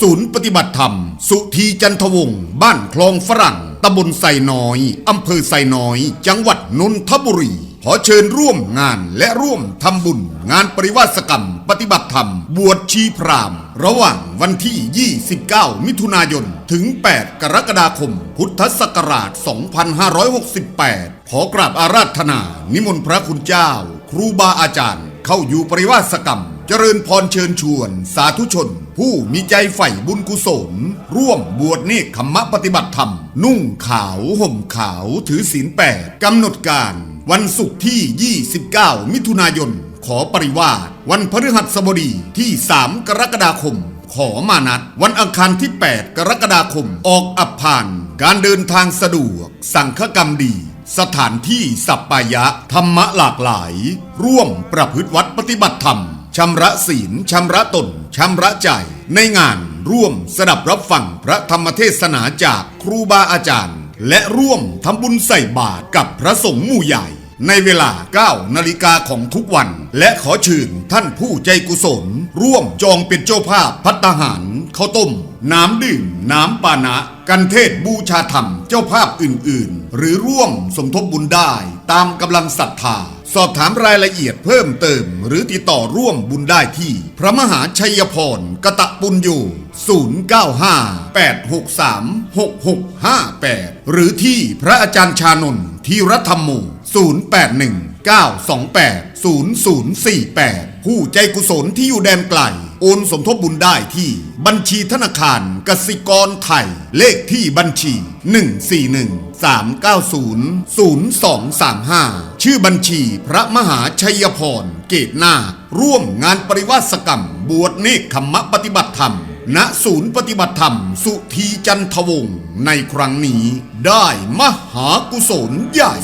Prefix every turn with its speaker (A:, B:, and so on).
A: ศูนย์ปฏิบัติธรรม สุธีจันทวงศ์บ้านคลองฝรั่งตำบลไซน้อยอำเภอไซน้อย จังหวัดนนทบุรี อเชิญร่วมงานและร่วมทำบุญ งานปริวาสกรรม ปฏิบัติธรรม บวชชีพราหมณ์ระหว่างวันที่ 29 มิถุนายน ถึง 8 กรกฎาคม พุทธศักราช 2568 ขอกราบอาราธนา นิมนต์พระคุณเจ้า ครูบาอาจารย์ เข้าอยู่ปริวาสกรรม เจริญพรเชิญชวน สาธุชน ผู้มีใจใฝ่บุญกุศล ร่วมบวชเนกขมมะปฏิบัติธรรม นุ่งขาวห่มขาวถือศีลแปดกำหนดการ วันศุกร์ที่ 29 มิถุนายน ขอปริวาสวันพฤหัสบดีที่ 3 กรกฎาคม ขอมานัด วันอังคารที่ 8 กรกฎาคม ออกอับผ่าน การเดินทางสะดวก สังฆกรรมดีสถานที่สัปปายะ ธรรมะหลากหลาย ร่วมประพฤติวัดปฏิบัติธรรม ชำระศีลชำระตนชำระใจ ในงานร่วมสดับรับฟังพระธรรมเทศนาจากครูบาอาจารย์ และร่วมทำบุญใส่บาตรกับพระสงฆ์หมู่ใหญ่ ในเวลา 9 นาฬิกาของทุกวัน และขอเชิญท่านผู้ใจกุศล ร่วมจองเป็นเจ้าภาพพัตหารข้าวต้ม น้ำดื่ม น้ำปานะ กันเทศบูชาธรรมเจ้าภาพอื่น ๆ หรือร่วมสมทบบุญได้ตามกำลังศรัทธา สอบถามรายละเอียดเพิ่มเติม หรือติดต่อร่วมบุญได้ที่ พระมหาชัยพรกตะปุญโย0958636658 หรือที่พระอาจารย์ชานนท์ทีรัธรรมโม0819280048 ผู้ใจกุศลที่อยู่แดนไกล โอนสมทบบุญได้ที่บัญชีธนาคารกสิกรไทย เลขที่บัญชี 141-390-0235 ชื่อบัญชีพระมหาชัยพร เกตนาร่วมงานปริวาสกรรม บวชเนกขมมะปฏิบัติธรรม ณศูนย์ปฏิบัติธรรม สุธีจันทวงศ์ในครั้งนี้ ได้มหากุศลใหญ่